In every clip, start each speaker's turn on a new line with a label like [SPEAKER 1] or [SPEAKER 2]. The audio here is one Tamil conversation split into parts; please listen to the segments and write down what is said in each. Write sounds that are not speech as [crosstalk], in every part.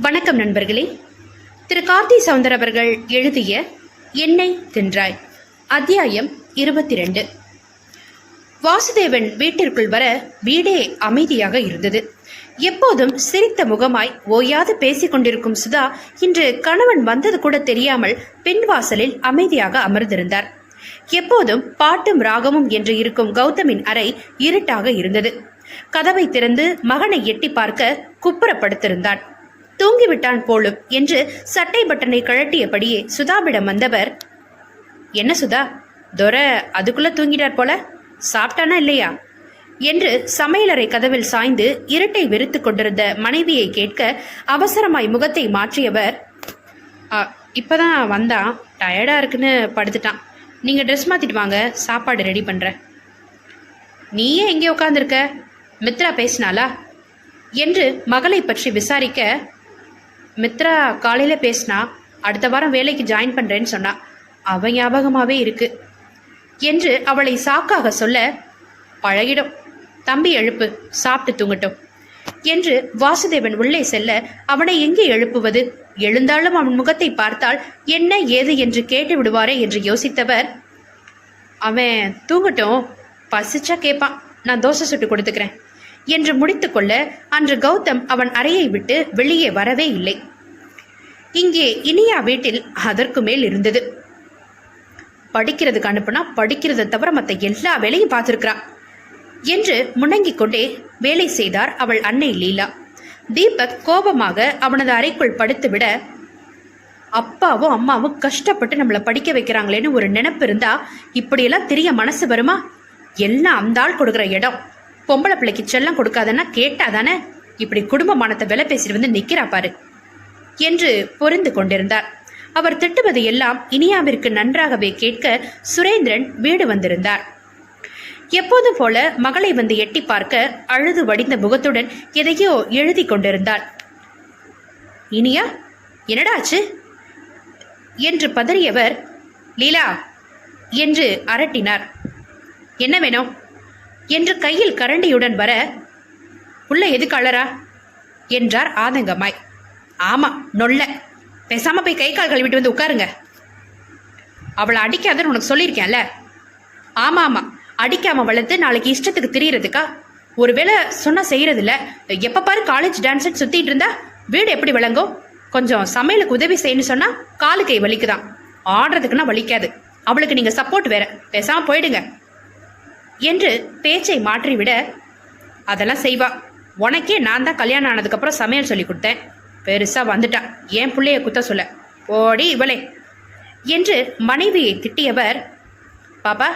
[SPEAKER 1] வணக்கம் நண்பர்களே. திரு. கார்த்தி சவுந்தர் அவர்கள் எழுதிய எண்ணெய் தின்றாய் அத்தியாயம் இருபத்தி ரெண்டு வாசுதேவன் வீட்டிற்குள் வர வீடே அமைதியாக இருந்தது. எப்போதும் சிரித்த முகமாய் ஓயாது பேசிக் கொண்டிருக்கும் சுதா இன்று கணவன் வந்தது கூட தெரியாமல் பின்வாசலில் அமைதியாக அமர்ந்திருந்தார். எப்போதும் பாட்டும் ராகமும் என்று இருக்கும் கௌதமின் அறை இருட்டாக இருந்தது. கதவை திறந்து மகனை எட்டி பார்க்க குப்புறப்படுத்திருந்தான். தூங்கிவிட்டான் போலும் என்று சட்டை பட்டனை கழட்டியபடியே சுதாவிடம் வந்தவர் என்ன சுதா துரை அதுக்குள்ள தூங்கிட்டார் போல? சாப்பிட்டானா இல்லையா? என்று சமையலறை கதவில் சாய்ந்து இருட்டை வெறுத்து கொண்டிருந்த மனைவியை கேட்க அவசரமாய் முகத்தை மாற்றியவர் "ஆ, இப்பதான் வந்தான் டயர்டா இருக்குன்னு படுத்துட்டான். நீங்க ட்ரெஸ் மாத்திட்டு வாங்க சாப்பாடு ரெடி பண்ணுறேன் நீயே எங்கே உட்காந்துருக்க மித்ரா பேசினாளா? என்று மகளை பற்றி விசாரிக்க மித்ரா காலையில் பேசினா அடுத்த வாரம் வேலைக்கு ஜாயின் பண்ணுறேன்னு சொன்னா அவன் ஞாபகமாகவே இருக்கு. என்று அவளை சாக்காக சொல்ல பழகிடும். தம்பி எழுப்பு சாப்பிட்டு தூங்கட்டும். என்று வாசுதேவன் உள்ளே செல்ல அவனை எங்கே எழுப்புவது? எழுந்தாலும் அவன் முகத்தை பார்த்தால் என்ன ஏது என்று கேட்டு விடுவாரே என்று யோசித்தவர் அவன் தூங்கட்டும் பசிச்சா கேட்பான் நான் தோசை சுட்டு கொடுத்துக்கிறேன். என்று முடித்துக்கொள்ள அன்று கௌதம் அவன் அறையை விட்டு வெளியே வரவே இல்லை. இங்கே இனியா வீட்டில் அதற்கு மேல் இருந்தது. படிக்கிறதுக்கு அனுப்புனா படிக்கிறதை தவிர மற்ற எல்லா வேலையும் பார்த்துருக்கிறான் என்று முணங்கிக் கொண்டே வேலை செய்தார் அவள் அன்னை லீலா. தீபக் கோபமாக அவனது அறைக்குள் படுத்துவிட அப்பாவும் அம்மாவும் கஷ்டப்பட்டு நம்மளை படிக்க வைக்கிறாங்களேன்னு ஒரு நினைப்பு இருந்தா இப்படியெல்லாம் தெரிய மனசு வருமா? எல்லாம் அந்த ஆள் கொடுக்குற இடம். பொம்பளை பிள்ளைக்கு செல்லம் கொடுக்காதன்னா கேட்டா தானே இப்படி குடும்ப மானத்தை விலை பேசிட்டு வந்து நிக்கிறா பாரு. என்று பொருந்து கொண்டிருந்தார். அவர் திட்டுவது எல்லாம் இனியாவிற்கு நன்றாகவே கேட்க சுரேந்திரன் வீடு வந்திருந்தார். எப்போதும் போல மகளை வந்து எட்டி பார்க்க அழுது வடிந்த முகத்துடன் எதையோ எழுதி கொண்டிருந்தாள். இனியா என்னடாச்சு என்று பதறியவர் லீலா என்று அரட்டினார். என்ன வேணும்? என்று கையில் கரண்டியுடன் வர உள்ள எதுக்கு அழறா என்றார் ஆதங்கமாய் ஆமா நொல்ல. பேசாம போய் கை கால் கழுவிட்டு வந்து உட்காருங்க. அவளை அடிக்காதன்னு உனக்கு சொல்லியிருக்கேன்ல? ஆமா ஆமா அடிக்காம வளர்த்து நாளைக்கு இஷ்டத்துக்கு திரியறதுக்கா? ஒருவேளை சொன்னா செய்யறது இல்ல எப்ப பாரு காலேஜ் டான்ஸ் சுத்திட்டு இருந்தா வீடு எப்படி விளங்கும்? கொஞ்சம் சமையலுக்கு உதவி செய்யணும்னு சொன்னா காலு கை வலிக்குதான். ஆடுறதுக்குன்னா வலிக்காது. அவளுக்கு நீங்க சப்போர்ட் வேற. பேசாம போயிடுங்க. என்று பேச்சை மாற்றிவிட அதெல்லாம் செய்வா. உனக்கே நான் தான் கல்யாணம் ஆனதுக்கப்புறம் சமையல் சொல்லி கொடுத்தேன். பெருசாக வந்துட்டான் என் பிள்ளைய குத்த சொல்ல. ஓடி இவளே என்று மனைவியை திட்டியவர் பாப்பா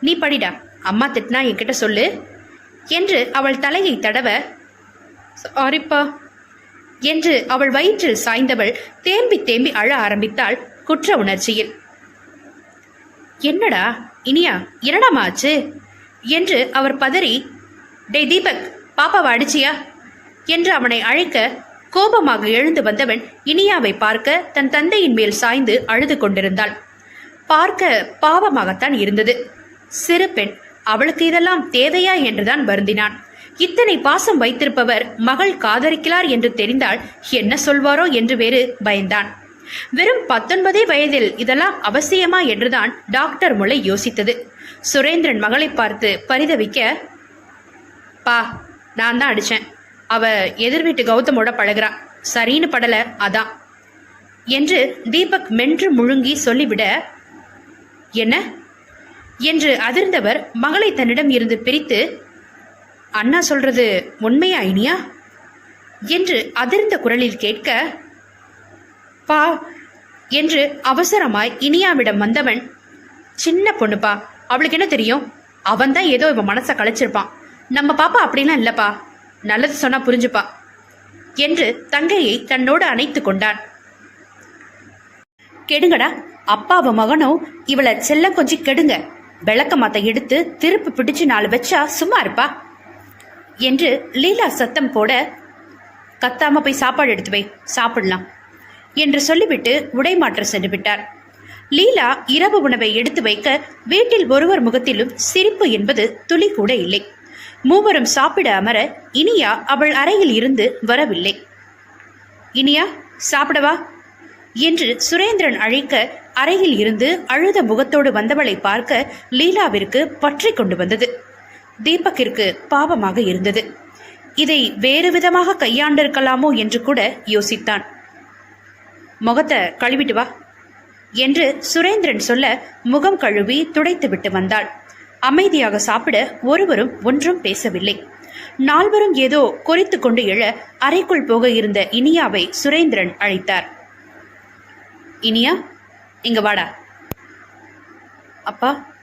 [SPEAKER 1] நீ படிடா. அம்மா திட்டினா என்கிட்ட சொல்லு என்று அவள் தலையை தடவ சாரிப்பா என்று அவள் வயிற்றில் சாய்ந்தவள் தேம்பி தேம்பி அழ ஆரம்பித்தாள் குற்ற உணர்ச்சியில். என்னடா? இனியா? என்னடாமா ஆச்சு? என்று அவர் பதறி டேய் தீபக் பாப்பாவை அடிச்சியா? என்று அவனை அழைக்க கோபமாக எழுந்து வந்தவன் இனியாவை பார்க்க தன் தந்தையின் மேல் சாய்ந்து அழுது கொண்டிருந்தாள். பார்க்க பாவமாகத்தான் இருந்தது. சிறு பெண் அவளுக்கு இதெல்லாம் தேவையா? என்றுதான் வருந்தினான். இத்தனை பாசம் வைத்திருப்பவர் மகள் காதலிக்கிறார் என்று தெரிந்தால் என்ன சொல்வாரோ? என்று வேறு பயந்தான். வெறும் பத்தொன்பதே வயதில் இதெல்லாம் அவசியமா என்றுதான் டாக்டர் முளை யோசித்தது. சுரேந்திரன் மகளை பார்த்து பரிதவிக்க பா நான் தான் அடிச்சேன். அவ எதிர் வீட்டு கௌதமோட பழகுறா. சரின்னு படல அதான். என்று தீபக் மென்று முழுங்கி சொல்லிவிட என்ன? என்று அதிர்ந்தவர் மகளை தன்னிடம் இருந்து பிரித்து அண்ணா சொல்றது உண்மையா இனியா? என்று அதிர்ந்த குரலில் கேட்க பா என்று அவசரமாய் இனியாவிடம் வந்தவன் சின்ன பொண்ணுப்பா அவளுக்கு என்ன தெரியும்? அவன் தான் ஏதோ இவன் மனசை கழிச்சிருப்பான் நம்ம பாப்பா அப்படிலாம் இல்லப்பா. நல்லது சொன்னா புரிஞ்சுப்பா. என்று தங்கையை தன்னோடு அணைத்து கொண்டான். கெடுங்கடா அப்பாவ மகனும் இவளை செல்ல கொஞ்சம் கெடுங்க. விளக்க மாத்த எடுத்து திருப்பி பிடிச்சு நாலு வச்சா சும்மா இருப்பா. என்று லீலா சத்தம் போட கத்தாம போய் சாப்பாடு எடுத்து வை சாப்பிடலாம். என்று சொல்லிவிட்டு உடைமாற்ற சென்று விட்டார். லீலா இரவு உணவை எடுத்து வைக்க வீட்டில் ஒருவர் முகத்திலும் சிரிப்பு என்பது துளி கூட இல்லை. மூவரும் சாப்பிட அமர இனியா அவள் அறையில் இருந்து வரவில்லை. இனியா சாப்பிடவா? என்று சுரேந்திரன் அழைக்க அறையில் இருந்து அழுத முகத்தோடு வந்தவளை பார்க்க லீலாவிற்கு பற்றி கொண்டு வந்தது. தீபக்கிற்கு பாவமாக இருந்தது. இதை வேறு விதமாக கையாண்டிருக்கலாமோ என்று கூட யோசித்தான். முகத்தை கழுவிட்டு வா. என்று சுரேந்திரன் சொல்ல முகம் கழுவி துடைத்துவிட்டு வந்தாள். அமைதியாக சாப்பிட ஒருவரும் ஒன்றும் பேசவில்லை. நால்வரும் ஏதோ குறித்து கொண்டு எழ அறைக்குள் போக இருந்த இனியாவை சுரேந்திரன் அழைத்தார். இனியா இங்க வாடா. அப்பா.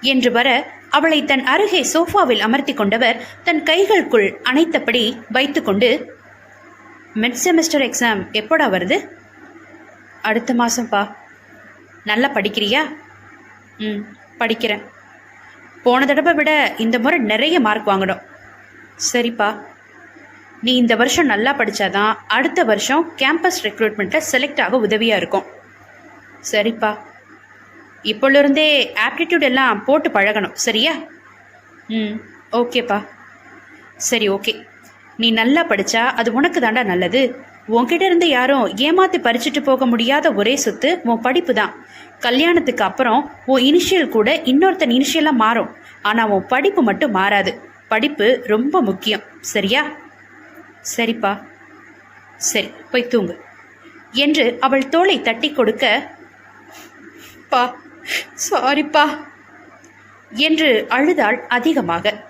[SPEAKER 1] என்று வர அவளை தன் அருகே சோஃபாவில் அமர்த்தி கொண்டவர் தன் கைகளுக்குள் அணைத்தபடி வைத்துக்கொண்டு மிட் செமஸ்டர் எக்ஸாம் எப்போடா வருது? அடுத்த மாதம்ப்பா நல்லா படிக்கிறியா? ம் படிக்கிறேன். போன தடவை விட இந்த முறை நிறைய மார்க் வாங்கணும் சரிப்பா. நீ இந்த வருஷம் நல்லா படித்தாதான் அடுத்த வருஷம் கேம்பஸ் ரெக்ரூட்மெண்ட்டில் செலக்ட் ஆக உதவியாக இருக்கும். சரிப்பா. இப்போலிருந்தே ஆப்டிடியூட் எல்லாம் போட்டு பழகணும். சரியா? ம் ஓகேப்பா. சரி ஓகே. நீ நல்லா படித்தா அது உனக்கு தாண்டா நல்லது. உன்கிட்ட இருந்து யாரும் ஏமாத்தி பறிச்சுட்டு போக முடியாத ஒரே சொத்து உன் படிப்பு தான். கல்யாணத்துக்கு அப்புறம் உன் இனிஷியல் கூட இன்னொருத்தன் இனிஷியலாக மாறும். ஆனால் உன் படிப்பு மட்டும் மாறாது. படிப்பு ரொம்ப முக்கியம். சரியா? சரிப்பா. சரி போய் தூங்கு. என்று அவள் தோலை தட்டி கொடுக்க பா சாரிப்பா என்று அழுதாள் அதிகமாக.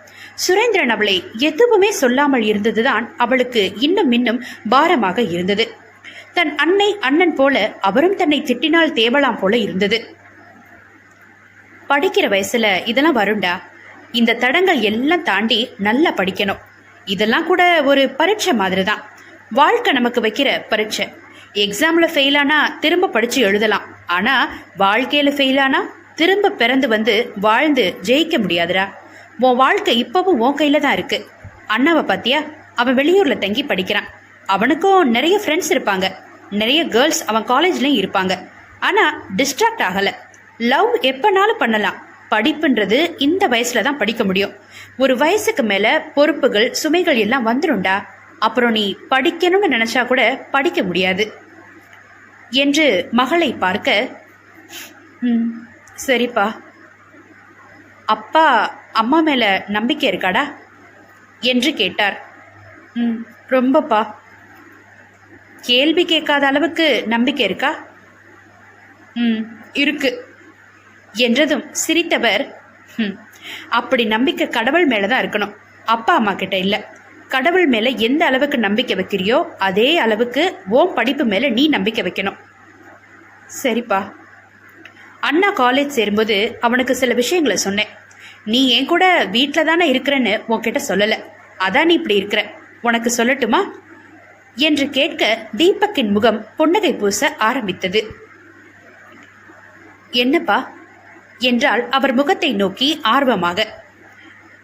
[SPEAKER 1] சுரேந்திரன் அவளை எதுவுமே சொல்லாமல் இருந்ததுதான் அவளுக்கு இன்னும் இன்னும் பாரமாக இருந்தது. தன் அன்னை அண்ணன் போல அவரும் தன்னை திட்டினால் தேவலாம் போல இருந்தது. படிக்கிற வயசுல இதெல்லாம் வரும்டா இந்த தடங்கள் எல்லாம் தாண்டி நல்லா படிக்கணும். இதெல்லாம் கூட ஒரு பரீட்சை மாதிரி தான் வாழ்க்கை நமக்கு வைக்கிற பரீட்சை. எக்ஸாம்ல ஃபெயில் ஆனா திரும்ப படிச்சு எழுதலாம். ஆனா வாழ்க்கையில ஃபெயில் ஆனா திரும்ப பிறந்து வந்து வாழ்ந்து ஜெயிக்க முடியாதுடா. உன் வாழ்க்கை இப்பவும் உன் கையில தான் இருக்கு. அண்ணாவை பாத்தியா? அவன் வெளியூர்ல தங்கி படிக்கிறான். அவனுக்கும் நிறைய ஃப்ரெண்ட்ஸ் இருப்பாங்க. நிறைய கேர்ள்ஸ் அவன் காலேஜ்லயும் இருப்பாங்க. ஆனா டிஸ்ட்ராக்ட் ஆகல. லவ் எப்பனாலும் பண்ணலாம். படிப்புன்றது இந்த வயசுல தான் படிக்க முடியும். ஒரு வயசுக்கு மேல பொறுப்புகள் சுமைகள் எல்லாம் வந்துரும்டா. அப்புறம் நீ படிக்கணும்னு நினைச்சா கூட படிக்க முடியாது. என்று மகளை பார்க்க "ம், சரிப்பா. அப்பா அம்மா மேல நம்பிக்கை இருக்காடா? என்று கேட்டார். ம் ரொம்பப்பா. கேள்வி கேட்காத அளவுக்கு நம்பிக்கை இருக்கா? ம் இருக்கு. என்றதும் சிரித்தவர் ம் அப்படி நம்பிக்கை கடவுள் மேலே தான் இருக்கணும். அப்பா அம்மா கிட்ட இல்லை. கடவுள் மேலே எந்த அளவுக்கு நம்பிக்கை வைக்கிறியோ அதே அளவுக்கு ஓம் படிப்பு மேலே நீ நம்பிக்கை வைக்கணும். சரிப்பா. அண்ணா காலேஜ் சேரும்போது அவனுக்கு சில விஷயங்களை சொன்னேன். நீ என் கூட வீட்டில் தானே இருக்கிறேன்னு உன்கிட்ட சொல்லலை. அதான் நீ இப்படி இருக்கிற. உனக்கு சொல்லட்டுமா? என்று கேட்க தீபக்கின் முகம் புன்னகை பூச ஆரம்பித்தது. என்னப்பா? என்றால் அவர் முகத்தை நோக்கி ஆர்வமாக.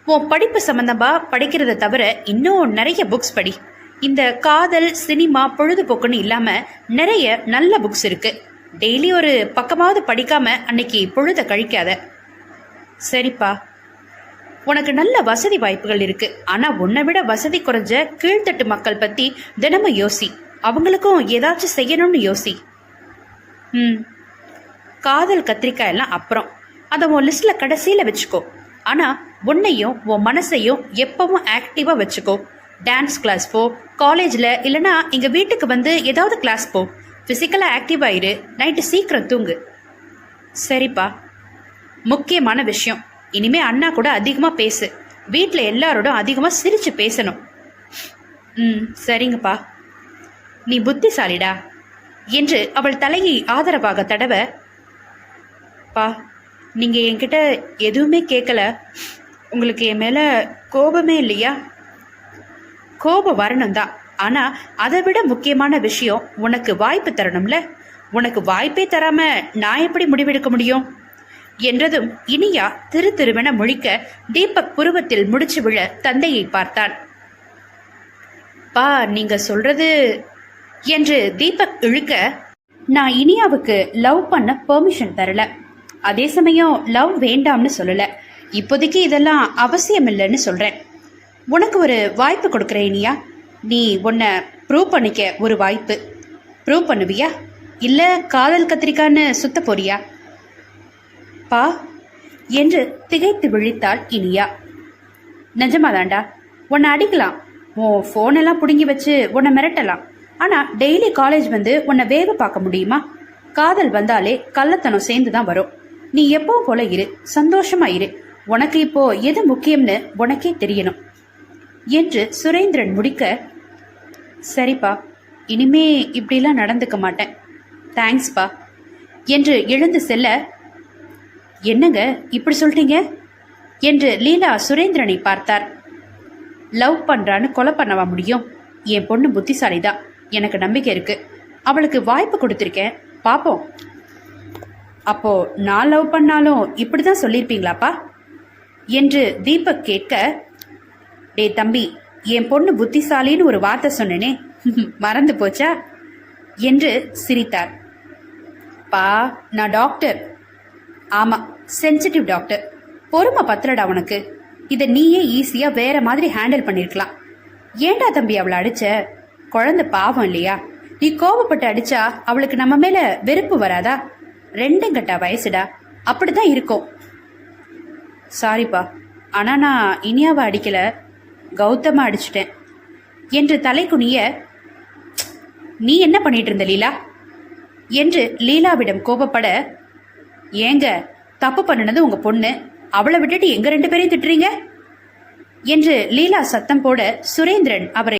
[SPEAKER 1] உன் படிப்பு சம்பந்தமா படிக்கிறத தவிர இன்னும் நிறைய புக்ஸ் படி. இந்த காதல் சினிமா பொழுதுபோக்குன்னு இல்லாம நிறைய நல்ல புக்ஸ் இருக்கு. டெய்லி ஒரு பக்கமாவது படிக்காம அன்னைக்கு பொழுத கழிக்காத. சரிப்பா. உனக்கு நல்ல வசதி வாய்ப்புகள் இருக்கு. ஆனா உன்னை விட வசதி குறைஞ்ச கீழ்த்தட்டு மக்கள் பத்தி தினமும் யோசி. அவங்களுக்கும் ஏதாச்சும் செய்யணும்னு யோசி. ம். காதல் கத்திரிக்காய் எல்லாம் அப்புறம். அதை உன் லிஸ்ட்ல கடைசியில வச்சுக்கோ. ஆனா உன்னையும் உன் மனசையும் எப்பவும் ஆக்டிவா வச்சுக்கோ. டான்ஸ் கிளாஸ் போ காலேஜில் இல்லைனா எங்கள் வீட்டுக்கு வந்து ஏதாவது கிளாஸ் போ. ஃபிசிக்கலாக ஆக்டிவ் ஆயிரு நைட்டு சீக்கிரம் தூங்கு. சரிப்பா. முக்கியமான விஷயம். இனிமே அண்ணா கூட அதிகமா பேசு. வீட்டில் எல்லாரோடும் அதிகமா சிரிச்சு பேசணும். ம் சரிங்கப்பா. நீ புத்திசாலிடா. என்று அவள் தலையை ஆதரவாக தடவ பா நீங்க என்கிட்ட எதுவுமே கேட்கல உங்களுக்கு என் மேல கோபமே இல்லையா? கோபம் வரணும் தான் ஆனா அதை விட முக்கியமான விஷயம் உனக்கு வாய்ப்பு தரணும்ல. உனக்கு வாய்ப்பே தராம நான் எப்படி முடிவெடுக்க முடியும்? என்றதும் இனியா திரு திருவென முழிக்க தீபக் புருவத்தில் முடிச்சு விழ தந்தையை பார்த்தான். பா நீங்க சொல்றது என்று தீபக் இழுக்க நான் இனியாவுக்கு லவ் பண்ண பெர்மிஷன் தரல. அதே சமயம் லவ் வேண்டாம்னு சொல்லல. இப்போதைக்கு இதெல்லாம் அவசியம் இல்லைன்னு சொல்றேன். உனக்கு ஒரு வாய்ப்பு கொடுக்குறேன் இனியா. நீ உன்னை ப்ரூவ் பண்ணிக்க ஒரு வாய்ப்பு. ப்ரூவ் பண்ணுவியா? இல்லை காதல் கத்திரிக்கான்னு சுத்த போறியா? பா என்று திகைத்து விழித்தாள் இனியா. நிஜமாதாண்டா உன்னை அடிக்கலாம். உன் ஃபோனெல்லாம் பிடுங்கி வச்சு உன்னை மிரட்டலாம். ஆனால் டெய்லி காலேஜ் வந்து உன்னை வேக பார்க்க முடியுமா? காதல் வந்தாலே கள்ளத்தனம் சேர்ந்து தான் வரும். நீ எப்பவும் போல இரு சந்தோஷமா இரு. உனக்கு இப்போ எது முக்கியம்னு உனக்கே தெரியணும். என்று சுரேந்திரன் முடிக்க சரிப்பா இனிமே இப்படிலாம் நடந்துக்க மாட்டேன். தேங்க்ஸ்ப்பா என்று எழுந்து செல்ல என்னங்க இப்படி சொல்லிட்டீங்க என்று லீலா சுரேந்திரனை பார்த்தார். லவ் பண்றான்னு கொலை பண்ணவா முடியும்? என் பொண்ணு புத்திசாலி தான் எனக்கு நம்பிக்கை இருக்கு. அவளுக்கு வாய்ப்பு கொடுத்துருக்கேன். பாப்போம். அப்போ நான் லவ் பண்ணாலும் இப்படிதான் சொல்லியிருப்பீங்களாப்பா? என்று தீபக் கேட்க டே தம்பி என் பொண்ணு புத்திசாலின்னு ஒரு வார்த்தை சொன்னேனே. [laughs] மறந்து போச்சா? என்று சிரித்தார். பா நான் டாக்டர். ஆமா சென்சிட்டிவ் டாக்டர் பொறுமை பத்திரடா உனக்கு. இதை நீயே ஈஸியாக வேற மாதிரி ஹேண்டில் பண்ணிருக்கலாம். ஏன்டா தம்பி அவளை அடிச்ச? குழந்தை பாவம் இல்லையா? நீ கோபப்பட்டு அடிச்சா அவளுக்கு நம்ம மேல வெறுப்பு வராதா? ரெண்டும் கட்டா வயசுடா. அப்படிதான் இருக்கும். சாரிப்பா ஆனா நான் இனியாவை அடிக்கல. கௌதம அடிச்சிட்டேன். என்று தலைக்குனிய நீ என்ன பண்ணிட்டு இருந்த லீலா? என்று லீலாவிடம் கோபப்பட ஏங்க தப்பு பண்ணுனது உங்க பொண்ணு. அவளை விட்டுட்டு எங்க ரெண்டு பேரையும் திட்டுறீங்க? என்று லீலா சத்தம் போட சுரேந்திரன் அவரை